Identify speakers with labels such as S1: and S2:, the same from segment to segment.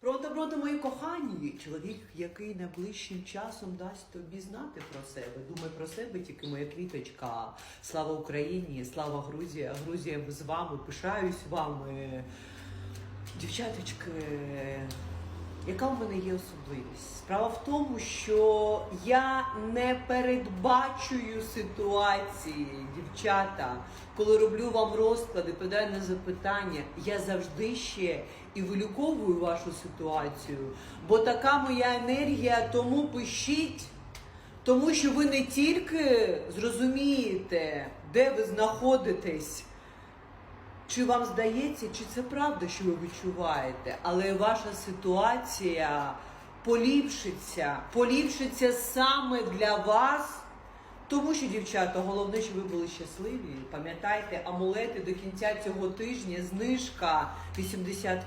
S1: Пронто, пронто, мої кохані, чоловік, який найближчим часом дасть тобі знати про себе. Думай про себе, тільки моя квіточка. Слава Україні, слава Грузія. Грузія з вами, пишаюсь вами. Дівчаточки, яка в мене є особливість? Справа в тому, що я не передбачую ситуації, дівчата. Коли роблю вам розклади, питаю на запитання, я завжди ще і вилюковую вашу ситуацію, бо така моя енергія, тому пишіть. Тому що ви не тільки зрозумієте, де ви знаходитесь, чи вам здається, чи це правда, що ви відчуваєте, але ваша ситуація поліпшиться, поліпшиться саме для вас. Тому що, дівчата, головне, щоб ви були щасливі. Пам'ятайте, амулети до кінця цього тижня, знижка 80%.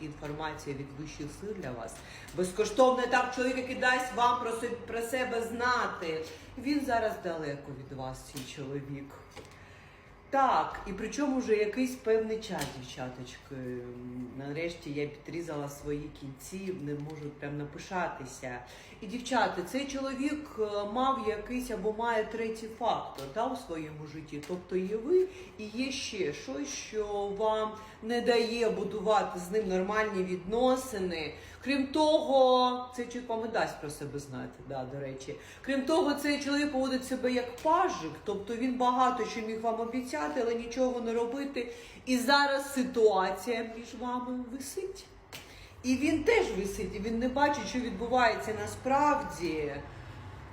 S1: Інформація від вищих сил для вас. Безкоштовно так чоловік, який дасть вам про, про себе знати. Він зараз далеко від вас, цей чоловік. Так, і причому вже якийсь певний час, дівчаточки. Нарешті я підрізала свої кінці, не можу прям напишатися. І дівчата, цей чоловік е, мав якийсь або має третій фактор да, у своєму житті. Тобто є ви і є ще щось, що вам не дає будувати з ним нормальні відносини. Крім того, цей чоловік вам дасть про себе знати, да, до речі. Крім того, цей чоловік поводить себе як пажик, тобто він багато що міг вам обіцяти, але нічого не робити. І зараз ситуація між вами висить. І він теж висить, і він не бачить, що відбувається насправді.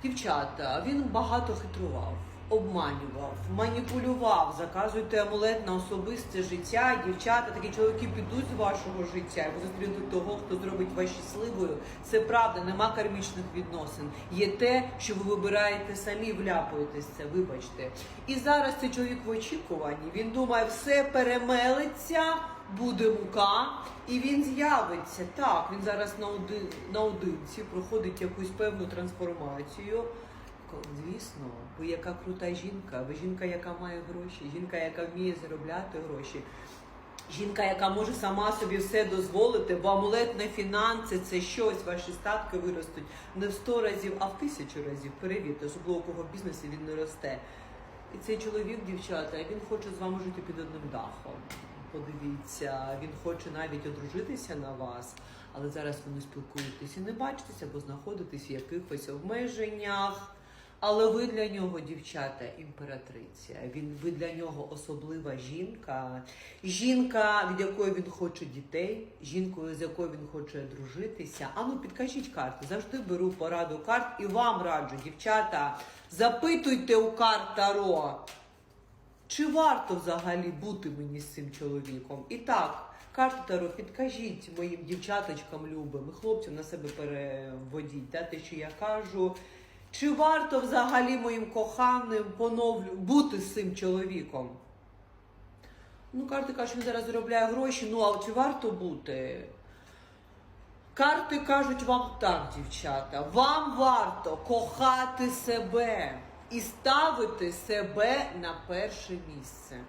S1: Дівчата, він багато хитрував, обманював, маніпулював. Заказуйте амулет на особисте життя. Дівчата, такі чоловіки підуть з вашого життя, і ви зустрінете того, хто зробить вас щасливою. Це правда, нема кармічних відносин. Є те, що ви вибираєте самі, вляпуєтесь це, вибачте. І зараз цей чоловік в очікуванні. Він думає, все перемелиться, буде мука, і він з'явиться. Так, він зараз наоди- наодинці проходить якусь певну трансформацію. Звісно, ви яка крута жінка, ви жінка, яка має гроші, жінка, яка вміє заробляти гроші. Жінка, яка може сама собі все дозволити, бо амулет на фінанси це щось, ваші статки виростуть не в 100 разів, а в тисячу разів. Перевірте, особливо у кого в бізнесі він не росте. І цей чоловік, дівчата, він хоче з вами жити під одним дахом. Подивіться, він хоче навіть одружитися на вас, але зараз ви не спілкуєтесь і не бачитеся, бо знаходитесь в якихось обмеженнях. Але ви для нього, дівчата, імператриця. Він ви для нього особлива жінка, жінка, від якої він хоче дітей, жінкою, з якою він хоче дружитися. А ну підкажіть карти. Завжди беру пораду карт і вам раджу, дівчата, запитуйте у карт Таро. Чи варто взагалі бути мені з цим чоловіком? І так, карта Таро, підкажіть моїм дівчаточкам любим, хлопцям на себе переводіть, те, що я кажу. Чи варто взагалі моїм коханим поновлю бути з цим чоловіком? Ну, карти кажуть, що він зараз заробляє гроші, ну а чи варто бути? Карти кажуть вам так, дівчата, вам варто кохати себе і ставити себе на перше місце.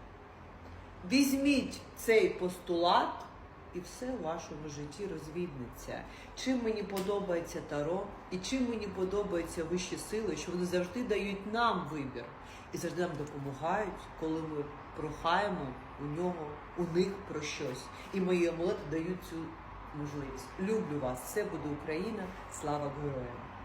S1: Візьміть цей постулат, і все в вашому житті розвіднеться. Чим мені подобається Таро, і чим мені подобаються вищі сили, що вони завжди дають нам вибір і завжди нам допомагають, коли ми прохаємо у нього, у них про щось. І мої амулети дають цю можливість. Люблю вас! Все буде Україна! Слава героям!